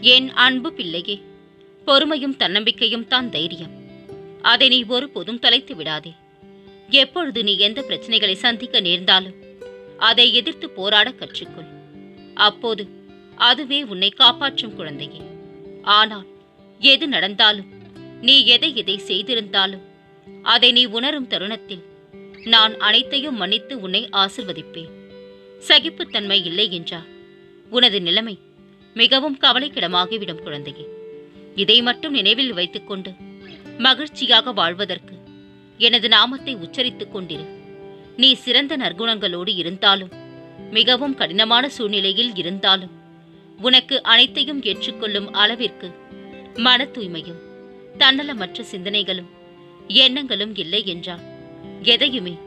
என் அன்பு பிள்ளையே பொறுமையும் தன்னம்பிக்கையும் தான் தைரியம். அதை நீ ஒருபோதும் தொலைத்து விடாதே. எப்பொழுது நீ எந்த பிரச்சனைகளை சந்திக்க நேர்ந்தாலும் அதை எதிர்த்து போராட கற்றுக்கொள். அப்போது அதுவே உன்னை காப்பாற்றும் குழந்தையே. ஆனால் எது நடந்தாலும் நீ எதை எதை செய்திருந்தாலும் அதை நீ உணரும் தருணத்தில் நான் அனைத்தையும் மன்னித்து உன்னை ஆசிர்வதிப்பேன். சகிப்புத்தன்மை இல்லை என்றால் உனது நிலைமை மிகவும் கவலைக்கிடமாகிவிடும் குழந்தையே. இதை மட்டும் நினைவில் வைத்துக்கொண்டு மகிழ்ச்சியாக வாழ்வதற்கு எனது நாமத்தை உச்சரித்துக் கொண்டிரு. நீ சிறந்த நற்குணங்களோடு இருந்தாலும் மிகவும் கடினமான சூழ்நிலையில் இருந்தாலும் உனக்கு அனைத்தையும் ஏற்றுக்கொள்ளும் அளவிற்கு மன தூய்மையும் தன்னலமற்ற சிந்தனைகளும் எண்ணங்களும் இல்லை என்றால் எதையுமே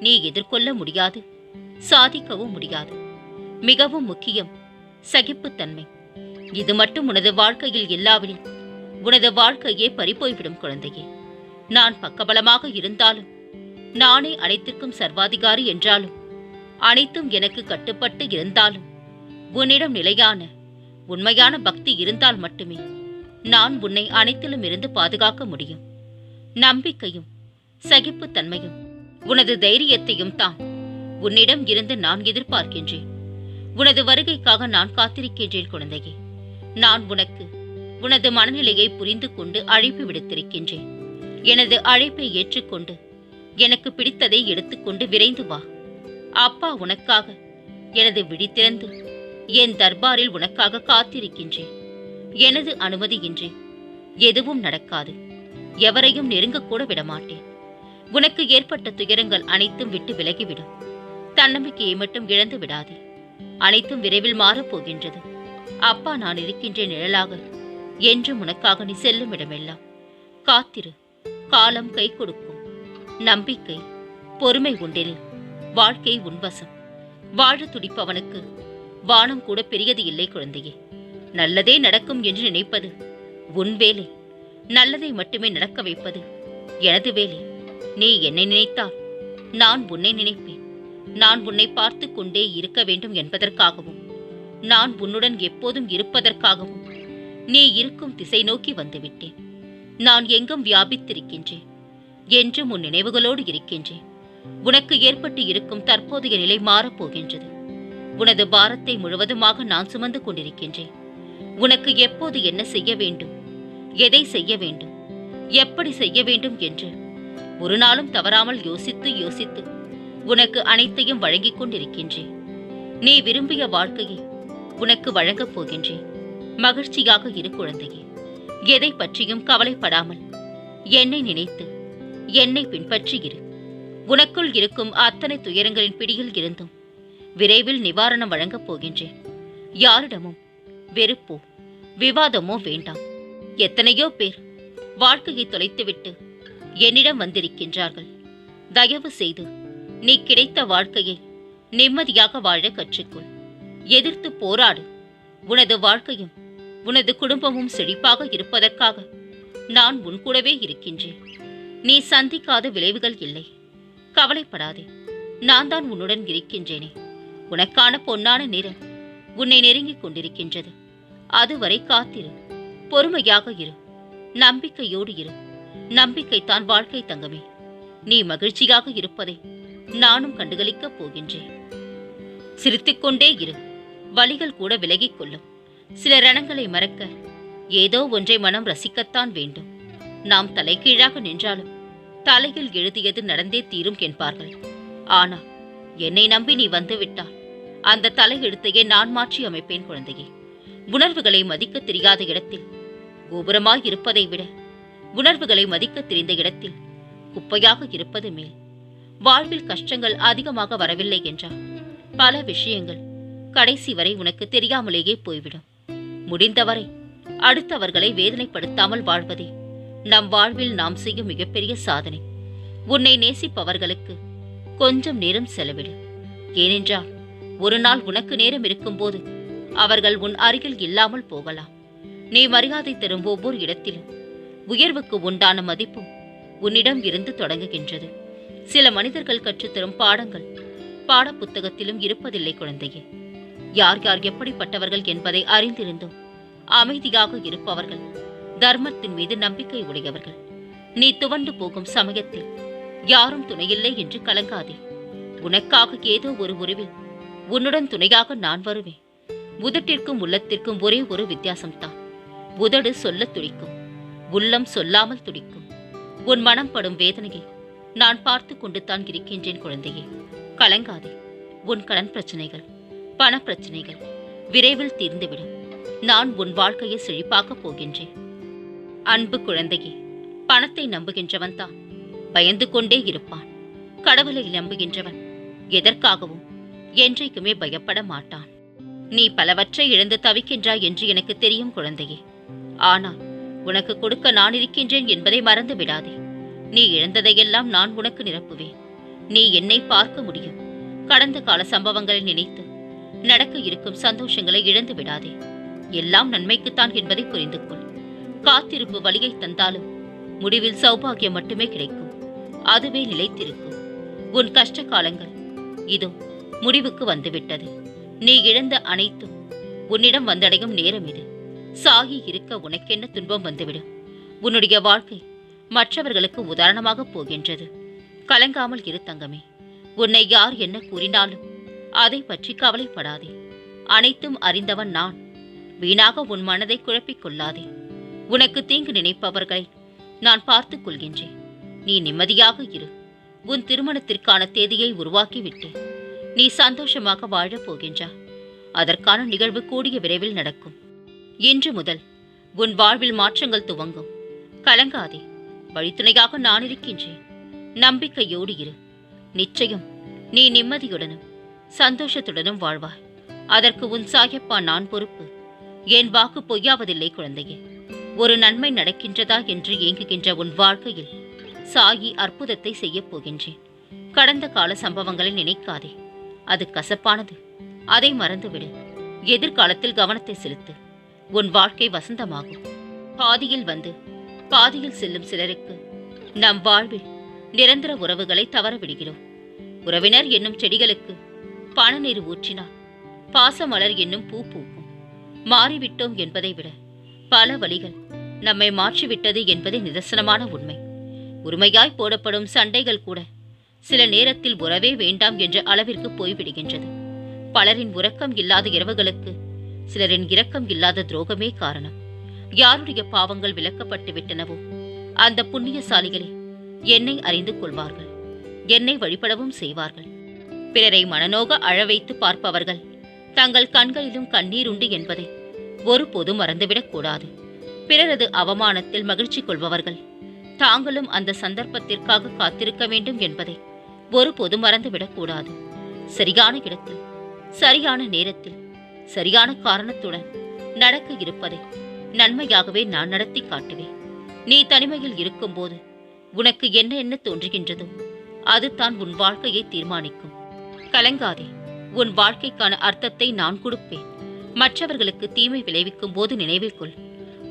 நீ எதிர்கொள்ள முடியாது சாதிக்கவும் முடியாது. மிகவும் முக்கியம் சகிப்புத்தன்மை. இது மட்டும் உனது வாழ்க்கையில் இல்லாவிடில் உனது வாழ்க்கையே பறிபோய்விடும் குழந்தையே. நான் பக்கபலமாக இருந்தாலும் நானே அனைத்திற்கும் சர்வாதிகாரி என்றாலும் அனைத்தும் எனக்கு கட்டுப்பட்டு இருந்தாலும் உன்னிடம் நிலையான உண்மையான பக்தி இருந்தால் மட்டுமே நான் உன்னை அனைத்திலும் இருந்து பாதுகாக்க முடியும். நம்பிக்கையும் சகிப்புத்தன்மையும் உனது தைரியத்தையும் தான் உன்னிடம் இருந்து நான் எதிர்பார்க்கின்றேன். உனது வருகைக்காக நான் காத்திருக்கின்றேன் குழந்தையே. நான் உனக்கு உனது மனநிலையை புரிந்து கொண்டு அழைப்பு விடுத்திருக்கின்றேன். எனது அழைப்பை ஏற்றுக்கொண்டு எனக்கு பிடித்ததை எடுத்துக்கொண்டு விரைந்து வா. அப்பா உனக்காக எனது விழித்திறந்து என் தர்பாரில் உனக்காக காத்திருக்கின்றேன். எனது அனுமதியின்றி எதுவும் நடக்காது. எவரையும் நெருங்கக்கூட விடமாட்டேன். உனக்கு ஏற்பட்ட துயரங்கள் அனைத்தும் விட்டு விலகிவிடும். தன்னம்பிக்கையை மட்டும் இழந்து விடாதே. அனைத்தும் விரைவில் மாறப் போகின்றது அப்பா நான் இருக்கின்ற நிழலாக. என்றும் உனக்காக நீ செல்லும் இடமெல்லாம். காத்திரு. காலம் கை கொடுக்கும். நம்பிக்கை. பொறுமை உண்டெனில் வாழ்க்கை உன்வசம் வாழ துடிப்பவனுக்கு. வானம் கூட பெரியது இல்லை குழந்தையே. நல்லதே நடக்கும் என்று நினைப்பது உன் வேலை. நல்லதை மட்டுமே நடக்க வைப்பது எனது வேலை. நீ என்னை நினைத்தால் நான் உன்னை நினைப்பேன். நான் உன்னை பார்த்து கொண்டே இருக்க வேண்டும் என்பதற்காகவும் நான் உன்னுடன் எப்போதும் இருப்பதற்காகவும் நீ இருக்கும் திசை நோக்கி வந்துவிட்டேன். நான் எங்கும் வியாபித்திருக்கின்றேன். என்றும் உன் நினைவுகளோடு இருக்கின்றேன். உனக்கு ஏற்பட்டு இருக்கும் தற்போதைய நிலை மாறப்போகின்றது உனது பாரத்தை முழுவதுமாக நான் சுமந்து கொண்டிருக்கின்றேன். உனக்கு எப்போது என்ன செய்ய வேண்டும்? எதை செய்ய வேண்டும்? எப்படி செய்ய வேண்டும் என்று ஒரு நாளும் தவறாமல் யோசித்து யோசித்து உனக்கு அனைத்தையும் வழங்கிக் கொண்டிருக்கின்றேன். நீ விரும்பிய வாழ்க்கையை உனக்கு வழங்கப் போகின்றேன். மகிழ்ச்சியாக இரு குழந்தையே. எதை பற்றியும் கவலைப்படாமல் என்னை நினைத்து என்னை பின்பற்றி இரு. உனக்குள் இருக்கும் அத்தனை துயரங்களின் பிடியில் இருந்தும் விரைவில் நிவாரணம் வழங்கப் போகின்றேன். யாரிடமும் வெறுப்போ விவாதமோ வேண்டாம். எத்தனையோ பேர் வாழ்க்கையை தொலைத்துவிட்டு என்னிடம் வந்திருக்கின்றார்கள். தயவு செய்து நீ கிடைத்த வாழ்க்கையை நிம்மதியாக வாழ கற்றுக்கொள். எதிர்த்து போராடு. உனது வாழ்க்கையும் உனது குடும்பமும் செழிப்பாக இருப்பதற்காக நான் உன் கூடவே இருக்கின்றேன். நீ சந்திக்காத விளைவுகள் இல்லை. கவலைப்படாதே. நான் தான் உன்னுடன் இருக்கின்றேனே. உனக்கான பொன்னான நேரம் உன்னை நெருங்கிக் கொண்டிருக்கின்றது. அதுவரை காத்திரு. பொறுமையாக இரு. நம்பிக்கையோடு இரு. நம்பிக்கைத்தான் வாழ்க்கை தங்கமே. நீ மகிழ்ச்சியாக இருப்பதை நானும் கண்டுகளிக்கப் போகின்றேன். சிரித்துக்கொண்டே இரு. வலிகள் கூட விலகிக் கொள்ளும். சில ரணங்களை மறக்க. ஏதோ ஒன்றை மனம் ரசிக்கத்தான் வேண்டும். நாம் தலைகீழாக நின்றாலும் தலையில் எழுதியது நடந்தே தீரும் என்பார்கள். ஆனால் என்னை நம்பி நீ வந்துவிட்டால் அந்த தலையெழுத்தையே நான் மாற்றி அமைப்பேன் குழந்தையே. உணர்வுகளை மதிக்க தெரியாத இடத்தில் கோபுரமாய் இருப்பதை விட உணர்வுகளை மதிக்க தெரிந்த இடத்தில் குப்பையாக இருப்பது மேல். வாழ்வில் கஷ்டங்கள் அதிகமாக வரவில்லை என்றால் பல விஷயங்கள் கடைசி வரை உனக்கு தெரியாமலேயே போய்விடும். முடிந்தவரை அடுத்தவர்களை வேதனைப்படுத்தாமல் வாழ்வதே நம் வாழ்வில் நாம் செய்யும் மிகப்பெரிய சாதனை. உன்னை நேசிப்பவர்களுக்கு கொஞ்சம் நேரம் செலவிடு. ஏனென்றால் ஒரு நாள் உனக்கு நேரம் இருக்கும்போது அவர்கள் உன் அருகில் இல்லாமல் போகலாம். நீ மரியாதை தரும் ஒவ்வொரு இடத்திலும் உயர்வுக்கு உண்டான மதிப்பும் உன்னிடம் இருந்து தொடங்குகின்றது. சில மனிதர்கள் கற்றுத்தரும் பாடங்கள். பாடப்புத்தகத்திலும் இருப்பதில்லை குழந்தையே. யார் யார் எப்படிப்பட்டவர்கள் என்பதை அறிந்திருந்தும் அமைதியாக இருப்பவர்கள் தர்மத்தின் மீது நம்பிக்கை உடையவர்கள். நீ துவண்டு போகும் சமயத்தில் யாரும் துணையில்லை என்று கலங்காதே. உனக்காக ஏதோ ஒரு உருவில் உன்னுடன் துணையாக நான் வருவேன். உதட்டிற்கும் உள்ளத்திற்கும் ஒரே ஒரு வித்தியாசம்தான். உதடு சொல்லத் துடிக்கும் உள்ளம் சொல்லாமல் துடிக்கும். உன் மனம் படும் வேதனையை நான் பார்த்து கொண்டு தான் இருக்கின்றேன் குழந்தையே. கலங்காதே. உன் கடன் பிரச்சனைகள் பண பிரச்சனைகள் விரைவில் தீர்ந்துவிடும். நான் உன் வாழ்க்கையை செழிப்பாக்கப் போகின்றேன். அன்பு குழந்தையே பணத்தை நம்புகின்றவன் தான். பயந்து கொண்டே இருப்பான். கடவுளை நம்புகின்றவன் எதற்காகவும் என்றைக்குமே பயப்பட மாட்டான். நீ பலவற்றை இழந்து தவிக்கின்றாய் என்று எனக்கு தெரியும் குழந்தையே. ஆனால் உனக்கு கொடுக்க நான் இருக்கின்றேன் என்பதை மறந்து விடாதே நீ இழந்ததையெல்லாம் நான் உனக்கு நிரப்புவேன். நீ என்னை பார்க்க முடியும். கடந்த கால சம்பவங்களை நினைத்து நடக்க இருக்கும் சந்தோஷங்களை இழந்து விடாதே. எல்லாம் நன்மைக்குத்தான் என்பதை புரிந்து கொள். காத்திருப்பு வழியை தந்தாலும் முடிவில் சௌபாகியம் மட்டுமே கிடைக்கும். அதுவே நிலைத்திருக்கும். உன் கஷ்ட காலங்கள் இதோ முடிவுக்கு வந்துவிட்டது. நீ இழந்த அனைத்தும் உன்னிடம் வந்தடையும் நேரம் இது. சாகி இருக்க உனக்கென்ன துன்பம் வந்துவிடும்? உன்னுடைய வாழ்க்கை மற்றவர்களுக்கு உதாரணமாக போகின்றது. கலங்காமல் இரு தங்கமே உன்னை யார் என்ன கூறினாலும் அதை பற்றி கவலைப்படாதே. அனைத்தும் அறிந்தவன் நான். வீணாக உன் மனதை குழப்பிக் கொள்ளாதே. உனக்கு தீங்கு நினைப்பவர்களை நான் பார்த்துக் கொள்கின்றேன். நீ நிம்மதியாக இரு. உன் திருமணத்திற்கான தேதியை உருவாக்கிவிட்டு நீ சந்தோஷமாக வாழப் போகின்றாய் அதற்கான நிகழ்வு கூடிய விரைவில் நடக்கும். இன்று முதல் உன் வாழ்வில் மாற்றங்கள் துவங்கும். கலங்காதே. வழித்துணையாக நான் இருக்கின்றேன். நம்பிக்கையோடு இரு. நிச்சயம் நீ நிம்மதியுடனும் சந்தோஷத்துடனும் வாழ்வாய். அதற்கு உன் சாயப்பா நான் பொறுப்பு. என் வாக்கு பொய்யாவதில்லை குழந்தையே. ஒரு நன்மை நடக்கின்றதா என்று ஏங்குகின்ற உன் வாழ்க்கையில் சாயி அற்புதத்தை செய்யப் போகின்றேன். கடந்த கால சம்பவங்களை நினைக்காதே. அது கசப்பானது. அதை மறந்துவிடு. எதிர்காலத்தில் கவனத்தை செலுத்து. உன் வாழ்க்கை வசந்தமாகும். பாதியில் வந்து பாதியில் செல்லும் சிலருக்கு நம் வாழ்வில் நிரந்தர உறவுகளை தவறவிடுகிறோம். உறவினர் என்னும் செடிகளுக்கு பணநீர் ஊற்றினால் பாசமலர் என்னும் பூ பூக்கும். மாறிவிட்டோம் என்பதை விட பல வழிகள் நம்மை மாற்றிவிட்டது என்பதே நிதர்சனமான உண்மை. உரிமையாய் போடப்படும் சண்டைகள் கூட சில நேரத்தில் உறவே வேண்டாம் என்ற அளவிற்கு போய்விடுகின்றது. பலரின் உறக்கம் இல்லாத இரவுகளுக்கு சிலரின் இரக்கம் இல்லாத துரோகமே காரணம். யாருடைய பாவங்கள் விலக்கப்பட்டு விட்டனவோ? அந்த புண்ணியசாலிகளே என்னை அறிந்து கொள்வார்கள். என்னை வழிபடவும் செய்வார்கள். பிறரை மனநோக அழ வைத்து பார்ப்பவர்கள் தங்கள் கண்களிலும் கண்ணீர் உண்டு என்பதை ஒருபோதும் மறந்துவிடக் கூடாது. பிறரது அவமானத்தில் மகிழ்ச்சி கொள்பவர்கள் தாங்களும் அந்த சந்தர்ப்பத்திற்காக காத்திருக்க வேண்டும் என்பதை ஒருபோதும் மறந்துவிடக் கூடாது. சரியான இடத்தில் சரியான நேரத்தில் சரியான காரணத்துடன் நடக்க இருப்பதை நன்மையாகவே நான் நடத்தி காட்டுவேன். நீ தனிமையில் இருக்கும்போது உனக்கு என்ன என்ன தோன்றுகின்றதோ அதுதான் உன் வாழ்க்கையை தீர்மானிக்கும். கலங்காதே உன் வாழ்க்கைக்கான அர்த்தத்தை நான் கொடுப்பேன். மற்றவர்களுக்கு தீமை விளைவிக்கும் போது நினைவில் கொள்.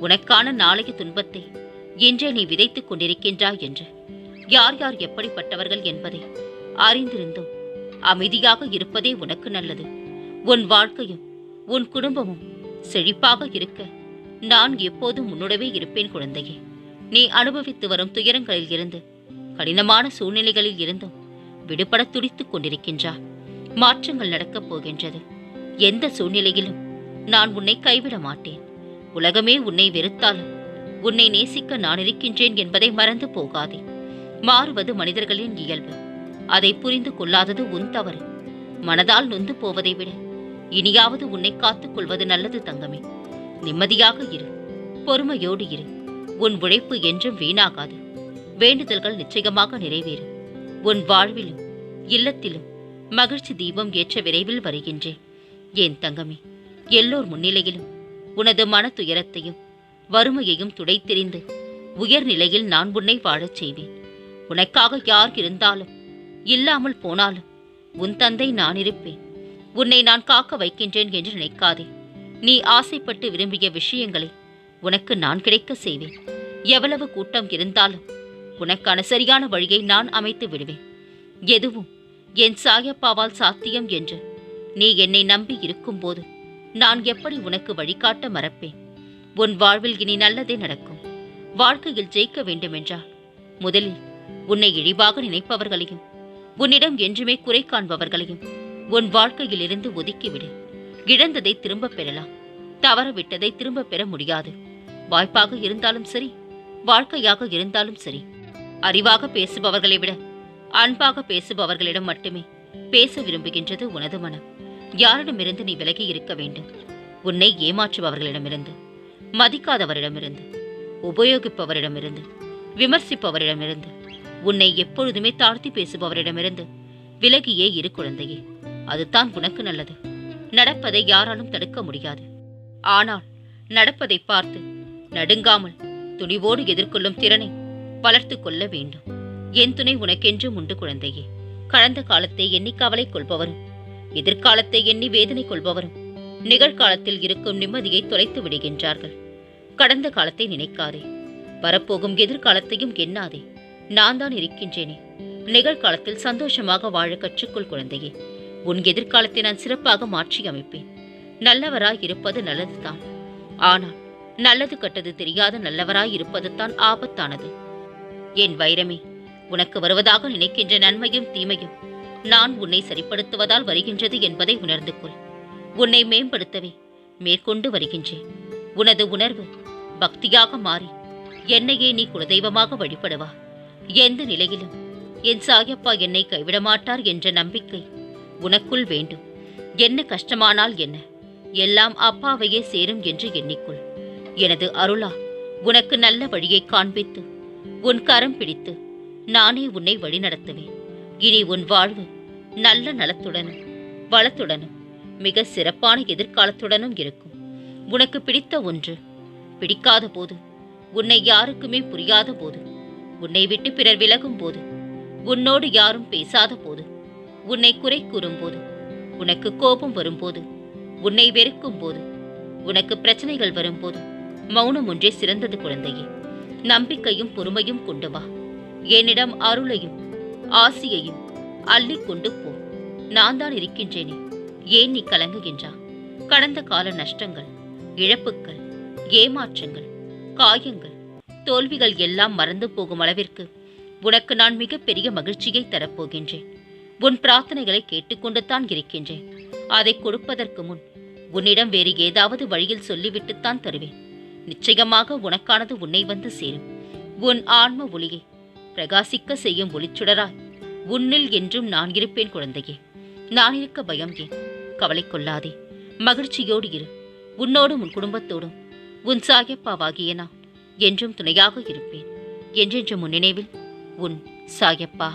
உனக்கான நாளைய துன்பத்தை இன்றே நீ விதைத்துக் கொண்டிருக்கின்றாய் என்று. யார் யார் எப்படிப்பட்டவர்கள் என்பதை அறிந்திருந்தும் அமைதியாக இருப்பதே உனக்கு நல்லது. உன் வாழ்க்கையும் உன் குடும்பமும் செழிப்பாக இருக்க நான் எப்போதும் உன்னுடவே இருப்பேன் குழந்தையே. நீ அனுபவித்து வரும் துயரங்களில் இருந்து கடினமான சூழ்நிலைகளில் இருந்தும் விடுபட துடித்துக் கொண்டிருக்கின்றாய் மாற்றங்கள் நடக்கப் போகின்றது. எந்த சூழ்நிலையிலும் நான் உன்னை கைவிட மாட்டேன். உலகமே உன்னை வெறுத்தாலும் உன்னை நேசிக்க நான் இருக்கின்றேன் என்பதை மறந்து போகாதே. மாறுவது மனிதர்களின் இயல்பு. அதை புரிந்து கொள்ளாதது உன் தவறு. மனதால் நொந்து போவதை விட இனியாவது உன்னை காத்துக் கொள்வது நல்லது தங்கமே. நிம்மதியாக இரு. பொறுமையோடு இரு. உன் உழைப்பு என்றும் வீணாகாது. வேண்டுதல்கள் நிச்சயமாக நிறைவேறும் உன் வாழ்விலும் இல்லத்திலும் மகிழ்ச்சி தீபம் ஏற்ற விரைவில் வருகின்றேன் ஏன் தங்கமே எல்லோர் முன்னிலையிலும் உனது மன துயரத்தையும் வறுமையையும் துடைத்தெறிந்து உயர்நிலையில் நான் உன்னை வாழச் செய்வேன். உனக்காக யார் இருந்தாலும் இல்லாமல் போனாலும் உன் தந்தை நான் இருப்பேன். உன்னை நான் காக்க வைக்கின்றேன் என்று நினைக்காதே. நீ ஆசைப்பட்டு விரும்பிய விஷயங்களை உனக்கு நான் கிடைக்க செய்வேன். எவ்வளவு கூட்டம் இருந்தாலும் உனக்கான சரியான வழியை நான் அமைத்து விடுவேன். எதுவும் என் சாயப்பாவால் சாத்தியம் என்று நீ என்னை நம்பி இருக்கும்போது நான் எப்படி உனக்கு வழிகாட்ட மறப்பேன்? உன் வாழ்வில் இனி நல்லதே நடக்கும். வாழ்க்கையில் ஜெயிக்க வேண்டுமென்றால் முதலில் உன்னை இழிவாக நினைப்பவர்களையும் உன்னிடம் என்றுமே குறை காண்பவர்களையும் உன் வாழ்க்கையிலிருந்து ஒதுக்கிவிடு. இழந்ததை திரும்பப் பெறலாம். தவறவிட்டதை திரும்பப் பெற முடியாது. வாய்ப்பாக இருந்தாலும் சரி வாழ்க்கையாக இருந்தாலும் சரி. அறிவாக பேசுபவர்களை விட அன்பாக பேசுபவர்களிடம் மட்டுமே பேச விரும்புகின்றது உனது மனம். யாரிடமிருந்து நீ விலகி இருக்க வேண்டும்? உன்னை ஏமாற்றுபவர்களிடமிருந்து மதிக்காதவரிடமிருந்து உபயோகிப்பவரிடமிருந்து விமர்சிப்பவரிடமிருந்து உன்னை எப்பொழுதுமே தாழ்த்தி பேசுபவரிடமிருந்து விலகியே இரு குழந்தையே. அதுதான் உனக்கு நல்லது. நடப்பதை யாராலும் தடுக்க முடியாது. ஆனால் நடப்பதை பார்த்து நடுங்காமல் துணிவோடு எதிர்கொள்ளும் திறனை வளர்த்து கொள்ள வேண்டும். என் துணை உனக்கென்றும் உண்டு குழந்தையே. கடந்த காலத்தை எண்ணி கவலை கொள்பவரும் எதிர்காலத்தை எண்ணி வேதனை கொள்பவரும் நிகழ்காலத்தில் இருக்கும் நிம்மதியை தொலைத்து விடுகின்றார்கள். கடந்த காலத்தை நினைக்காதே. வரப்போகும் எதிர்காலத்தையும் எண்ணாதே. நான் தான் இருக்கின்றேனே. நிகழ்காலத்தில் சந்தோஷமாக வாழ கற்றுக்கொள் குழந்தையே. உன் எதிர்காலத்தை நான் சிறப்பாக மாற்றி அமைப்பேன் நல்லவராய் இருப்பது நல்லதுதான். ஆனால் நல்லது கெட்டது தெரியாத நல்லவராய் இருப்பது தான் ஆபத்தானது. என் வைரமே உனக்கு வருவதாக நினைக்கின்ற நன்மையும் தீமையும் நான் உன்னை சரிப்படுத்துவதால் வருகின்றது என்பதை உணர்ந்து கொள். உன்னை மேம்படுத்தவே மேற்கொண்டு வருகின்றேன். உனது உணர்வு பக்தியாக மாறி என்னையே நீ குலதெய்வமாக வழிபடுவா? எந்த நிலையிலும் என் சாயப்பா என்னை கைவிட மாட்டார் என்ற நம்பிக்கை உனக்குள் வேண்டும். என்ன கஷ்டமானால் என்ன? எல்லாம் அப்பாவையே சேரும் என்று எண்ணிக்கொள். எனது அருளா உனக்கு நல்ல வழியை காண்பித்து உன் கரம் பிடித்து நானே உன்னை வழிநடத்துவேன். இனி உன் வாழ்வு நல்ல நலத்துடனும் வளத்துடனும் மிக சிறப்பான எதிர்காலத்துடனும் இருக்கும். உனக்கு பிடித்த ஒன்று பிடிக்காத போது உன்னை யாருக்குமே புரியாத போது உன்னை விட்டு பிறர் விலகும் போது உன்னோடு யாரும் பேசாத போது உன்னை குறை கூறும்போது உனக்கு கோபம் வரும்போது உன்னை வெறுக்கும் போது உனக்கு பிரச்சனைகள் வரும்போது மௌனம் ஒன்றே சிறந்தது குழந்தையே. நம்பிக்கையும் பொறுமையும் கொண்டு வா. என்னிடம் அருளையும் ஆசியையும் அள்ளி கொண்டு போ. நான் தான் இருக்கின்றேனே ஏன் நீ கலங்குகின்றா கடந்த கால நஷ்டங்கள் இழப்புகள் ஏமாற்றங்கள் காயங்கள் தோல்விகள் எல்லாம் மறந்து போகும் அளவிற்கு உனக்கு நான் மிகப்பெரிய மகிழ்ச்சியை தரப்போகின்றேன். உன் பிரார்த்தனைகளை கேட்டுக்கொண்டுதான் இருக்கின்றேன். அதை கொடுப்பதற்கு முன் உன்னிடம் வேறு ஏதாவது வழியில் சொல்லிவிட்டுத்தான் தருவேன். நிச்சயமாக உனக்கானது உன்னை வந்து சேரும். உன் ஆன்ம ஒளியை பிரகாசிக்க செய்யும் ஒளிச்சுடராய் உன்னில் என்றும் நான் இருப்பேன் குழந்தையே. நான் இருக்க பயம் ஏன்? கவலை கொள்ளாதே. மகிழ்ச்சியோடு இரு. உன்னோடும் உன் குடும்பத்தோடும் உன் சாயப்பாவாகிய நான் என்றும் துணையாக இருப்பேன். என்றென்றும் உன் நினைவில் உன் சாயப்பா.